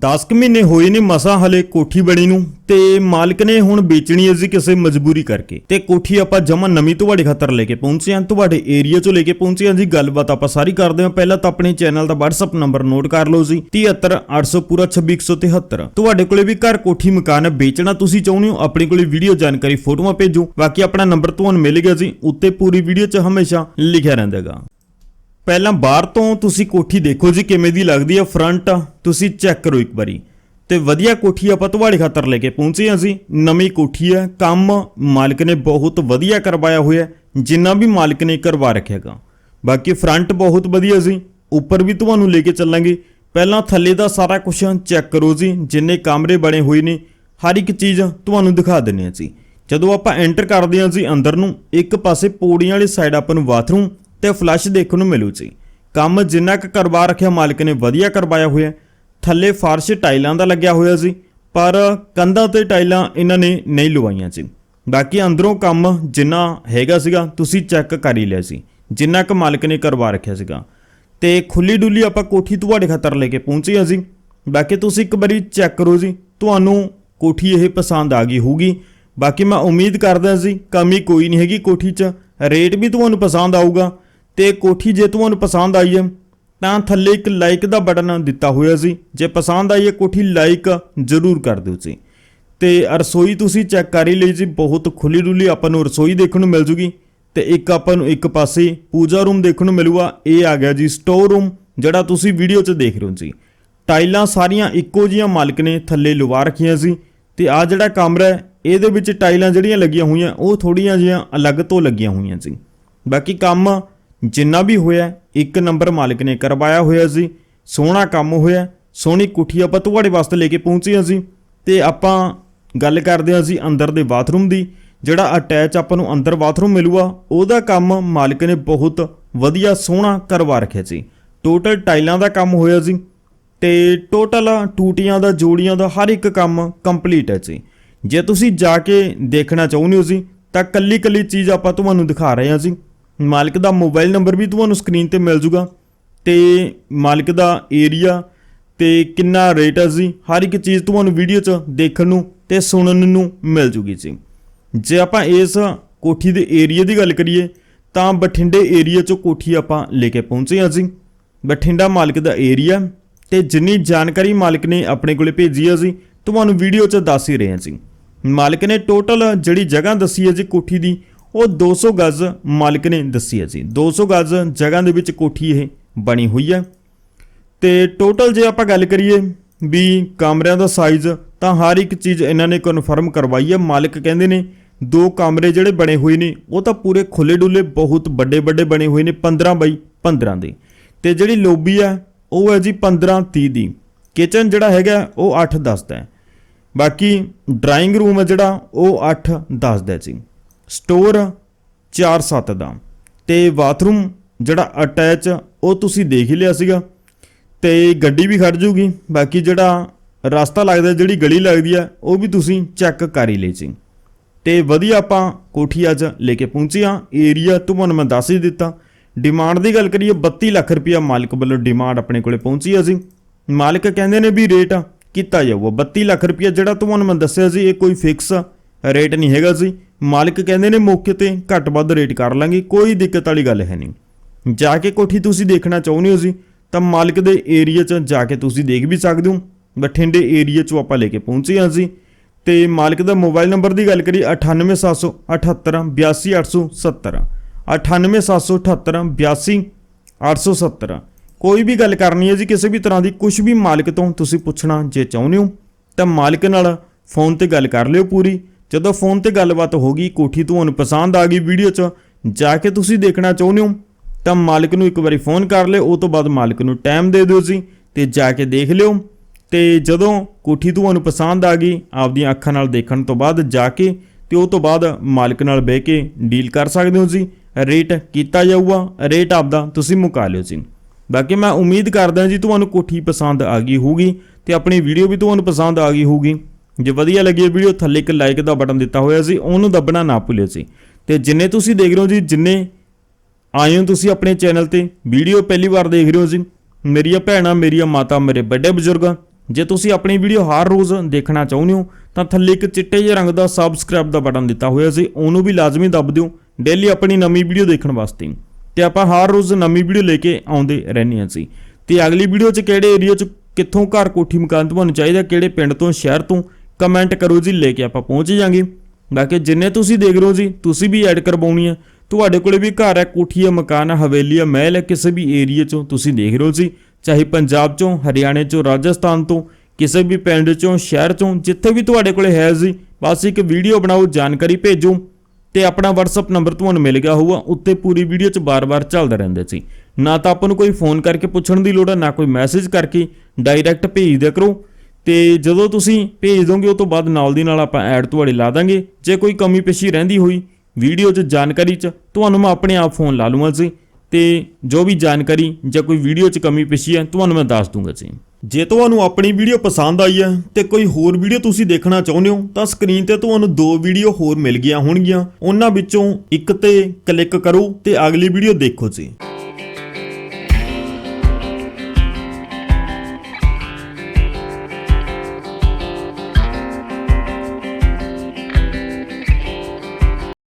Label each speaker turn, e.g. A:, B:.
A: 10 ਕੁ ਮਹੀਨੇ ਹੋਏ ਨੇ ਮਸਾ ਹਲੇ ਕੋਠੀ ਬਣੀ ਨੂੰ ਤੇ ਮਾਲਕ ਨੇ ਹੁਣ ਵੇਚਣੀ ਹੈ ਜੀ ਕਿਸੇ ਮਜਬੂਰੀ ਕਰਕੇ। ਤੇ ਕੋਠੀ ਆਪਾਂ ਜਮਾ ਨਵੀਂ ਤੁਹਾਡੇ ਖਾਤਰ ਲੈ ਕੇ ਪਹੁੰਚੇ ਹਾਂ, ਤੁਹਾਡੇ ਏਰੀਆ ਚੋਂ ਲੈ ਕੇ ਪਹੁੰਚੇ ਹਾਂ ਜੀ। ਗੱਲਬਾਤ ਆਪਾਂ ਸਾਰੀ ਕਰਦੇ ਹਾਂ। ਪਹਿਲਾਂ ਤਾਂ ਆਪਣੇ ਚੈਨਲ ਦਾ WhatsApp ਨੰਬਰ ਨੋਟ ਕਰ ਲਓ ਜੀ। 73800 ਪੂਰਾ 26173 ਤੁਹਾਡੇ ਕੋਲੇ ਵੀ ਘਰ ਕੋਠੀ ਮਕਾਨ ਵੇਚਣਾ ਤੁਸੀਂ ਚਾਹੁੰਦੇ ਹੋ, ਆਪਣੇ ਕੋਲੇ ਵੀਡੀਓ ਜਾਣਕਾਰੀ, ਫੋਟੋਆਂ ਭੇਜੋ। ਬਾਕੀ ਆਪਣਾ ਨੰਬਰ ਤੁਹਾਨੂੰ ਮਿਲ ਗਿਆ ਜੀ। ਉੱਤੇ ਪੂਰੀ ਵੀਡੀਓ 'ਚ ਹਮੇਸ਼ਾ ਲਿਖਿਆ ਰਹਿੰਦਾਗਾ ਪਹਿਲਾਂ ਬਾਹਰ ਤੋਂ ਤੁਸੀਂ ਕੋਠੀ ਦੇਖੋ ਜੀ ਕਿਵੇਂ ਦੀ ਲੱਗਦੀ ਹੈ ਫਰੰਟ ਤੁਸੀਂ ਚੈੱਕ ਕਰੋ ਇੱਕ ਵਾਰੀ। ਤੇ ਵਧੀਆ ਕੋਠੀ ਆਪਾਂ ਤੁਹਾਡੇ ਖਾਤਰ ਲੈ ਕੇ ਪਹੁੰਚੇ ਹਾਂ ਜੀ। ਨਵੀਂ ਕੋਠੀ ਹੈ, ਕੰਮ ਮਾਲਕ ਨੇ ਬਹੁਤ ਵਧੀਆ ਕਰਵਾਇਆ ਹੋਇਆ ਜਿੰਨਾ ਵੀ ਮਾਲਕ ਨੇ ਕਰਵਾ ਰੱਖਿਆਗਾ ਬਾਕੀ ਫਰੰਟ ਬਹੁਤ ਵਧੀਆ ਸੀ ਉੱਪਰ ਵੀ ਤੁਹਾਨੂੰ ਲੈ ਕੇ ਚੱਲਾਂਗੇ। ਪਹਿਲਾਂ ਥੱਲੇ ਦਾ ਸਾਰਾ ਕੁਝ ਚੈੱਕ ਕਰੋ ਜੀ, ਜਿੰਨੇ ਕਮਰੇ ਬਣੇ ਹੋਏ ਨੇ, ਹਰ ਇੱਕ ਚੀਜ਼ ਤੁਹਾਨੂੰ ਦਿਖਾ ਦਿੰਨੇ ਆ ਜੀ। ਜਦੋਂ ਆਪਾਂ ਐਂਟਰ ਕਰਦੇ ਹਾਂ ਜੀ ਅੰਦਰ ਨੂੰ, ਇੱਕ ਪਾਸੇ ਪੌੜੀਆਂ ਵਾਲੀ ਸਾਈਡ ਆਪਾਂ ਨੂੰ ਬਾਥਰੂਮ ਤੇ ਫਲੱਸ਼ ਦੇਖਣ ਨੂੰ ਮਿਲੂ ਜੀ ਕੰਮ ਜਿੰਨਾ ਕੁ ਕਰਵਾ ਰੱਖਿਆ ਮਾਲਕ ਨੇ ਵਧੀਆ ਕਰਵਾਇਆ ਹੋਇਆ। ਥੱਲੇ ਫਰਸ਼ ਟਾਈਲਾਂ ਦਾ ਲੱਗਿਆ ਹੋਇਆ ਸੀ, ਪਰ ਕੰਧਾਂ ਤੇ ਟਾਈਲਾਂ ਇਹਨਾਂ ਨੇ ਨਹੀਂ ਲਵਾਈਆਂ ਸੀ। ਬਾਕੀ ਅੰਦਰੋਂ ਕੰਮ ਜਿੰਨਾ ਹੈਗਾ ਸੀਗਾ, ਤੁਸੀਂ ਚੈੱਕ ਕਰ ਹੀ ਲਿਆ ਸੀ, ਜਿੰਨਾ ਕੁ ਮਾਲਕ ਨੇ ਕਰਵਾ ਰੱਖਿਆ ਸੀਗਾ। ਤੇ ਖੁੱਲੀ ਡੁੱਲੀ ਆਪਾਂ ਕੋਠੀ ਤੁਹਾਡੇ ਖਾਤਰ ਲੈ ਕੇ ਪਹੁੰਚੇ ਹਾਂ ਜੀ। ਬਾਕੀ ਤੁਸੀਂ ਇੱਕ ਵਾਰੀ ਚੈੱਕ ਕਰੋ ਜੀ, ਤੁਹਾਨੂੰ ਕੋਠੀ ਇਹ ਪਸੰਦ ਆ ਗਈ ਹੋਊਗੀ। ਬਾਕੀ ਮੈਂ ਉਮੀਦ ਕਰਦਾ ਸੀ ਕਮੀ ਕੋਈ ਨਹੀਂ ਹੈਗੀ ਕੋਠੀ 'ਚ। ਰੇਟ ਵੀ ਤੁਹਾਨੂੰ ਪਸੰਦ ਆਊਗਾ। ਤੇ ਕੋਠੀ ਜੇ ਤੁਹਾਨੂੰ ਪਸੰਦ ਆਈ ਹੈ ਤਾਂ ਥੱਲੇ ਇੱਕ ਲਾਈਕ ਦਾ ਬਟਨ ਦਿੱਤਾ ਹੋਇਆ ਸੀ। ਜੇ ਪਸੰਦ ਆਈ ਹੈ ਕੋਠੀ ਲਾਈਕ ਜ਼ਰੂਰ ਕਰ ਦਿਓ ਜੀ। ਤੇ ਰਸੋਈ ਤੁਸੀਂ ਚੈੱਕ ਕਰ ਹੀ ਲਈ ਜੀ, ਬਹੁਤ ਖੁੱਲੀ ਡੁੱਲੀ ਆਪਾਂ ਨੂੰ ਰਸੋਈ ਦੇਖਣ ਨੂੰ ਮਿਲ ਜੂਗੀ। ਤੇ ਇੱਕ ਆਪਾਂ ਨੂੰ ਇੱਕ ਪਾਸੇ ਪੂਜਾ ਰੂਮ ਦੇਖਣ ਨੂੰ ਮਿਲੂਗਾ, ਇਹ ਆ ਗਿਆ ਜੀ ਸਟੋਰ ਰੂਮ ਜਿਹੜਾ ਤੁਸੀਂ ਵੀਡੀਓ 'ਚ ਦੇਖ ਰਹੇ ਹੋ ਜੀ। ਟਾਈਲਾਂ ਸਾਰੀਆਂ ਇੱਕੋ ਜੀਆਂ ਮਾਲਕ ਨੇ ਥੱਲੇ ਲਵਾ ਰੱਖੀਆਂ ਸੀ। ਤੇ ਆ ਜਿਹੜਾ ਕਮਰਾ ਹੈ ਇਹਦੇ ਵਿੱਚ ਟਾਈਲਾਂ ਜਿਹੜੀਆਂ ਲੱਗੀਆਂ ਹੋਈਆਂ, ਉਹ ਥੋੜੀਆਂ ਜਿਹੀਆਂ ਅਲੱਗ ਤੋਂ ਲੱਗੀਆਂ ਹੋਈਆਂ ਸੀ ਬਾਕੀ ਕੰਮ ਜਿੰਨਾ ਵੀ ਹੋਇਆ, ਇੱਕ ਨੰਬਰ ਮਾਲਕ ਨੇ ਕਰਵਾਇਆ ਹੋਇਆ ਸੀ। ਸੋਹਣਾ ਕੰਮ ਹੋਇਆ, ਸੋਹਣੀ ਕੁੱਠੀ ਆਪਾਂ ਤੁਹਾਡੇ ਵਾਸਤੇ ਲੈ ਕੇ ਪਹੁੰਚੇ ਹਾਂ ਜੀ। ਤੇ ਆਪਾਂ ਗੱਲ ਕਰਦੇ ਹਾਂ ਜੀ ਅੰਦਰ ਦੇ ਬਾਥਰੂਮ ਦੀ। ਜਿਹੜਾ ਅਟੈਚ ਆਪਾਂ ਨੂੰ ਅੰਦਰ ਬਾਥਰੂਮ ਮਿਲੂਗਾ, ਉਹਦਾ ਕੰਮ ਮਾਲਕ ਨੇ ਬਹੁਤ ਵਧੀਆ ਸੋਹਣਾ ਕਰਵਾ ਰੱਖਿਆ ਸੀ। ਟੋਟਲ ਟਾਈਲਾਂ ਦਾ ਕੰਮ ਹੋਇਆ ਜੀ ਤੇ ਟੋਟਲ ਟੂਟੀਆਂ ਦਾ, ਜੋੜੀਆਂ ਦਾ ਹਰ ਇੱਕ ਕੰਮ ਕੰਪਲੀਟ ਹੈ ਜੀ। ਜੇ ਤੁਸੀਂ ਜਾ ਕੇ ਦੇਖਣਾ ਚਾਹੁੰਦੇ ਹੋ ਜੀ, ਤਾਂ ਕੱਲੀ ਕੱਲੀ ਚੀਜ਼ ਆਪਾਂ ਤੁਹਾਨੂੰ ਦਿਖਾ ਰਹੇ ਹਾਂ ਜੀ। ਮਾਲਕ ਦਾ ਮੋਬਾਈਲ ਨੰਬਰ ਵੀ ਤੁਹਾਨੂੰ ਸਕਰੀਨ ਤੇ ਮਿਲ ਜੂਗਾ। ਤੇ ਮਾਲਕ ਦਾ ਏਰੀਆ ਤੇ ਕਿੰਨਾ ਰੇਟ ਹੈ ਜੀ, ਹਰ ਇੱਕ ਚੀਜ਼ ਤੁਹਾਨੂੰ ਵੀਡੀਓ 'ਚ ਦੇਖਣ ਨੂੰ ਤੇ ਸੁਣਨ ਨੂੰ ਮਿਲ ਜੂਗੀ ਜੀ। ਜੇ ਆਪਾਂ ਇਸ ਕੋਠੀ ਦੇ ਏਰੀਆ ਦੀ ਗੱਲ ਕਰੀਏ, ਤਾਂ ਬਠਿੰਡੇ ਏਰੀਆ 'ਚੋਂ ਕੋਠੀ ਆਪਾਂ ਲੈ ਕੇ ਪਹੁੰਚੇ ਹਾਂ ਜੀ। ਬਠਿੰਡਾ ਮਾਲਕ ਦਾ ਏਰੀਆ ਤੇ ਜਿੰਨੀ ਜਾਣਕਾਰੀ ਮਾਲਕ ਨੇ ਆਪਣੇ ਕੋਲੇ ਭੇਜੀ ਹੈ ਜੀ, ਤੁਹਾਨੂੰ ਵੀਡੀਓ 'ਚ ਦੱਸ ਹੀ ਰਹੇ ਹਾਂ ਜੀ। ਮਾਲਕ ਨੇ ਟੋਟਲ ਜਿਹੜੀ ਜਗ੍ਹਾ ਦੱਸੀ ਹੈ ਜੀ ਕੋਠੀ ਦੀ ਉਹ 200 ਗਜ਼ ਮਾਲਕ ਨੇ ਦੱਸੀ ਹੈ ਜੀ। 200 ਗਜ਼ ਜਗ੍ਹਾ ਦੇ ਵਿੱਚ ਕੋਠੀ ਇਹ ਬਣੀ ਹੋਈ ਹੈ। ਤੇ ਟੋਟਲ ਜੇ ਆਪਾਂ ਗੱਲ ਕਰੀਏ ਵੀ ਕਮਰਿਆਂ ਦਾ ਸਾਈਜ਼ ਤਾਂ ਹਰ ਇੱਕ ਚੀਜ਼ ਇਹਨਾਂ ਨੇ ਕਨਫਰਮ ਕਰਵਾਈ ਹੈ। ਮਾਲਕ ਕਹਿੰਦੇ ਨੇ ਦੋ ਕਮਰੇ ਜਿਹੜੇ ਬਣੇ ਹੋਏ ਨੇ, ਉਹ ਤਾਂ ਪੂਰੇ ਖੁੱਲੇ ਡੁੱਲੇ ਬਹੁਤ ਵੱਡੇ ਵੱਡੇ ਬਣੇ ਹੋਏ ਨੇ 15 ਬਾਈ 15 ਦੇ। ਤੇ ਜਿਹੜੀ ਲੋਬੀ ਹੈ, ਉਹ ਹੈ ਜੀ 15 30 ਦੀ। ਕਿਚਨ ਜਿਹੜਾ ਹੈਗਾ, ਉਹ 8 10 ਦਾ ਹੈ। ਬਾਕੀ ਡਰਾਇੰਗ ਰੂਮ ਹੈ ਜਿਹੜਾ, ਉਹ 8 10 ਦਾ ਹੈ ਜੀ। ਸਟੋਰ 4 7 ਦਾ। ਤੇ ਬਾਥਰੂਮ ਜਿਹੜਾ ਅਟੈਚ, ਉਹ ਤੁਸੀਂ ਦੇਖ ਹੀ ਲਿਆ ਸੀਗਾ। ਤੇ ਗੱਡੀ ਵੀ ਖੜ ਜੂਗੀ। ਬਾਕੀ ਜਿਹੜਾ ਰਸਤਾ ਲੱਗਦਾ, ਜਿਹੜੀ ਗਲੀ ਲੱਗਦੀ ਆ, ਉਹ ਵੀ ਤੁਸੀਂ ਚੈੱਕ ਕਰ ਹੀ ਲਈ ਸੀ। ਤੇ ਵਧੀਆ ਆਪਾਂ ਕੋਠੀ ਅੱਜ ਲੈ ਕੇ ਪਹੁੰਚੇ ਹਾਂ। ਏਰੀਆ ਤੁਹਾਨੂੰ ਮੈਂ ਦੱਸ ਹੀ ਦਿੱਤਾ। ਡਿਮਾਂਡ ਦੀ ਗੱਲ ਕਰੀਏ 32 ਲੱਖ ਰੁਪਇਆ ਮਾਲਕ ਵੱਲੋਂ ਡਿਮਾਂਡ ਆਪਣੇ ਕੋਲੇ ਪਹੁੰਚੀ ਆ ਸੀ ਮਾਲਕ ਕਹਿੰਦੇ ਨੇ ਵੀ ਰੇਟ ਕੀਤਾ ਜਾਊਗਾ। 32 ਲੱਖ ਰੁਪਇਆ ਜਿਹੜਾ ਤੁਹਾਨੂੰ ਮੈਂ ਦੱਸਿਆ ਸੀ, ਇਹ ਕੋਈ ਫਿਕਸ ਰੇਟ ਨਹੀਂ ਹੈਗਾ ਸੀ ਮਾਲਕ ਕਹਿੰਦੇ ਨੇ ਮੌਕੇ ਤੇ ਘੱਟ ਵੱਧ ਰੇਟ ਕਰ ਲਾਂਗੇ, ਕੋਈ ਦਿੱਕਤ ਵਾਲੀ ਗੱਲ ਹੈ ਨਹੀਂ। ਜਾ ਕੇ ਕੋਠੀ ਤੁਸੀਂ ਦੇਖਣਾ ਚਾਹੁੰਦੇ ਹੋ ਜੀ, ਤਾਂ ਮਾਲਕ ਦੇ ਏਰੀਆ 'ਚ ਜਾ ਕੇ ਤੁਸੀਂ ਦੇਖ ਵੀ ਸਕਦੇ ਹੋ। ਬਠਿੰਡੇ ਏਰੀਆ 'ਚੋਂ ਆਪਾਂ ਲੈ ਕੇ ਪਹੁੰਚੇ ਹਾਂ ਜੀ। ਤੇ ਮਾਲਕ ਦਾ ਮੋਬਾਈਲ ਨੰਬਰ ਦੀ ਗੱਲ ਕਰੀ 98778 82870 98778 82870 ਕੋਈ ਵੀ ਗੱਲ ਕਰਨੀ ਹੈ ਜੀ, ਕਿਸੇ ਵੀ ਤਰ੍ਹਾਂ ਦੀ ਕੁਝ ਵੀ ਮਾਲਕ ਤੋਂ ਤੁਸੀਂ ਪੁੱਛਣਾ ਜੇ ਚਾਹੁੰਦੇ ਹੋ, ਤਾਂ ਮਾਲਕ ਨਾਲ ਫੋਨ ਤੇ ਗੱਲ ਕਰ ਲਿਓ ਪੂਰੀ। ਜਦੋਂ ਫੋਨ ਤੇ ਗੱਲਬਾਤ ਹੋ ਗਈ, ਕੋਠੀ ਤੁਹਾਨੂੰ ਪਸੰਦ ਆ ਗਈ ਵੀਡੀਓ 'ਚ। ਜਾ ਕੇ ਤੁਸੀਂ ਦੇਖਣਾ ਚਾਹੁੰਦੇ ਹੋ, ਤਾਂ ਮਾਲਕ ਨੂੰ ਇੱਕ ਵਾਰੀ ਫੋਨ ਕਰ ਲਿਓ, ਉਹ ਤੋਂ ਬਾਅਦ ਮਾਲਕ ਨੂੰ ਟਾਈਮ ਦੇ ਦਿਓ ਜੀ, ਤੇ ਜਾ ਕੇ ਦੇਖ ਲਿਓ। ਤੇ ਜਦੋਂ ਕੋਠੀ ਤੁਹਾਨੂੰ ਪਸੰਦ ਆ ਗਈ, ਆਪਦੀਆਂ ਅੱਖਾਂ ਨਾਲ ਦੇਖਣ ਤੋਂ ਬਾਅਦ ਜਾ ਕੇ ਤੇ ਉਹ ਤੋਂ ਬਾਅਦ ਮਾਲਕ ਨਾਲ ਬਹਿ ਕੇ ਡੀਲ ਕਰ ਸਕਦੇ ਹੋ ਜੀ। ਰੇਟ ਕੀਤਾ ਜਾਊਗਾ ਰੇਟ ਆਪਦਾ ਤੁਸੀਂ ਮੁਕਾ ਲਿਓ ਜੀ। ਬਾਕੀ ਮੈਂ ਉਮੀਦ ਕਰਦਾ ਜੀ, ਤੁਹਾਨੂੰ ਕੋਠੀ ਪਸੰਦ ਆ ਗਈ ਹੋਊਗੀ, ਤੇ ਆਪਣੀ ਵੀਡੀਓ ਵੀ ਤੁਹਾਨੂੰ ਪਸੰਦ ਆ ਗਈ ਹੋਊਗੀ। ਜੇ ਵਧੀਆ ਲੱਗੀ ਇਹ ਵੀਡੀਓ, ਥੱਲੇ ਇੱਕ ਲਾਈਕ ਦਾ ਬਟਨ ਦਿੱਤਾ ਹੋਇਆ ਸੀ, ਉਹਨੂੰ ਦੱਬਣਾ ਨਾ ਭੁੱਲਿਓ ਜੀ। ਤੇ ਜਿੰਨੇ ਤੁਸੀਂ ਦੇਖ ਰਹੇ ਹੋ ਜੀ, ਜਿੰਨੇ ਆਏ ਹੋ ਤੁਸੀਂ ਆਪਣੇ ਚੈਨਲ ਤੇ, ਵੀਡੀਓ ਪਹਿਲੀ ਵਾਰ ਦੇਖ ਰਹੇ ਹੋ ਜੀ, ਮੇਰੀਆਂ ਭੈਣਾਂ, ਮੇਰੀਆਂ ਮਾਤਾ, ਮੇਰੇ ਵੱਡੇ ਬਜ਼ੁਰਗ, ਜੇ ਤੁਸੀਂ ਆਪਣੀ ਵੀਡੀਓ ਹਰ ਰੋਜ਼ ਦੇਖਣਾ ਚਾਹੁੰਦੇ ਹੋ, ਤਾਂ ਥੱਲੇ ਇੱਕ ਚਿੱਟੇ ਜਿਹੇ ਰੰਗ ਦਾ ਸਬਸਕ੍ਰਾਈਬ ਦਾ ਬਟਨ ਦਿੱਤਾ ਹੋਇਆ ਸੀ, ਉਹਨੂੰ ਵੀ ਲਾਜ਼ਮੀ ਦੱਬ ਦਿਓ ਡੇਲੀ ਆਪਣੀ ਨਵੀਂ ਵੀਡੀਓ ਦੇਖਣ ਵਾਸਤੇ। ਤੇ ਆਪਾਂ ਹਰ ਰੋਜ਼ ਨਵੀਂ ਵੀਡੀਓ ਲੈ ਕੇ ਆਉਂਦੇ ਰਹਿੰਦੇ ਹਾਂ ਸੀ ਤੇ ਅਗਲੀ ਵੀਡੀਓ 'ਚ ਕਿਹੜੇ ਏਰੀਆ 'ਚ ਕਿੱਥੋਂ ਘਰ ਕੋਠੀ ਮਕਾਨ ਤੁਹਾਨੂੰ ਚਾਹੀਦਾ, ਕਿਹੜੇ ਪਿੰਡ ਤੋਂ, ਸ਼ਹਿਰ ਤੋਂ ਕਮੈਂਟ ਕਰੋ ਜੀ, ਲੈ ਕੇ ਆਪਾਂ ਪਹੁੰਚ ਜਾਾਂਗੇ ਬਾਕੀ ਜਿੰਨੇ ਤੁਸੀਂ ਦੇਖ ਰਹੇ ਹੋ ਜੀ, ਤੁਸੀਂ ਵੀ ਐਡ ਕਰਵਾਉਣੀ ਹੈ ਤੁਹਾਡੇ ਕੋਲੇ ਵੀ ਘਰ ਹੈ ਕੋਠੀ ਹੈ ਮਕਾਨ ਹੈ ਹਵੇਲੀ ਹੈ ਮਹਿਲ ਹੈ, ਕਿਸੇ ਵੀ ਏਰੀਆ 'ਚੋਂ ਤੁਸੀਂ ਦੇਖ ਰਹੇ ਹੋ ਜੀ। ਚਾਹੇ ਪੰਜਾਬ 'ਚੋਂ, ਹਰਿਆਣੇ 'ਚੋਂ, ਰਾਜਸਥਾਨ ਤੋਂ, ਕਿਸੇ ਵੀ ਪਿੰਡ 'ਚੋਂ, ਸ਼ਹਿਰ 'ਚੋਂ, ਜਿੱਥੇ ਵੀ ਤੁਹਾਡੇ ਕੋਲੇ ਹੈ ਜੀ, ਬਸ ਇੱਕ ਵੀਡੀਓ ਬਣਾਓ, ਜਾਣਕਾਰੀ ਭੇਜੋ ਤੇ ਆਪਣਾ WhatsApp ਨੰਬਰ ਤੁਹਾਨੂੰ ਮਿਲ ਗਿਆ ਹੋਊਗਾ। ਉੱਤੇ ਪੂਰੀ ਵੀਡੀਓ 'ਚ ਬਾਰ-ਬਾਰ ਚੱਲਦਾ ਰਹਿੰਦਾ ਸੀ ਨਾ ਤਾਂ ਆਪਾਂ ਨੂੰ ਕੋਈ ਫੋਨ ਕਰਕੇ ਪੁੱਛਣ ਦੀ ਲੋੜ ਹੈ ਨਾ ਕੋਈ ਮੈਸੇਜ ਕਰਕੇ ਡਾਇਰੈਕਟ ਭੇਜ ਦਿਆ ਕਰੋ। ਤੇ ਜਦੋਂ ਤੁਸੀਂ ਭੇਜ ਦੋਗੇ, ਉਹ ਤੋਂ ਬਾਅਦ ਨਾਲ ਦੀ ਨਾਲ ਆਪਾਂ ਐਡ ਤੁਹਾਡੇ ਲਾ ਦਾਂਗੇ। ਜੇ ਕੋਈ ਕਮੀ ਪੇਸ਼ੀ ਰਹਿੰਦੀ ਹੋਈ, ਵੀਡੀਓ 'ਚ ਜਾਣਕਾਰੀ 'ਚ, ਤੁਹਾਨੂੰ ਮੈਂ ਆਪਣੇ ਆਪ ਫੋਨ ਲਾ ਲੂੰਗਾ ਜੀ। ਤੇ ਜੋ ਵੀ ਜਾਣਕਾਰੀ ਜਾਂ ਕੋਈ ਵੀਡੀਓ 'ਚ ਕਮੀ ਪੇਸ਼ੀ ਹੈ, ਤੁਹਾਨੂੰ ਮੈਂ ਦੱਸ ਦੂੰਗਾ ਜੀ। ਜੇ ਤੁਹਾਨੂੰ ਆਪਣੀ ਵੀਡੀਓ ਪਸੰਦ ਆਈ ਹੈ ਤੇ ਕੋਈ ਹੋਰ ਵੀਡੀਓ ਤੁਸੀਂ ਦੇਖਣਾ ਚਾਹੁੰਦੇ ਹੋ, ਤਾਂ ਸਕਰੀਨ ਤੇ ਤੁਹਾਨੂੰ ਦੋ ਵੀਡੀਓ ਹੋਰ ਮਿਲ ਗਈਆਂ ਹੋਣਗੀਆਂ। ਉਹਨਾਂ ਵਿੱਚੋਂ ਇੱਕ ਤੇ ਕਲਿੱਕ ਕਰੋ ਤੇ ਅਗਲੀ ਵੀਡੀਓ ਦੇਖੋ ਜੀ।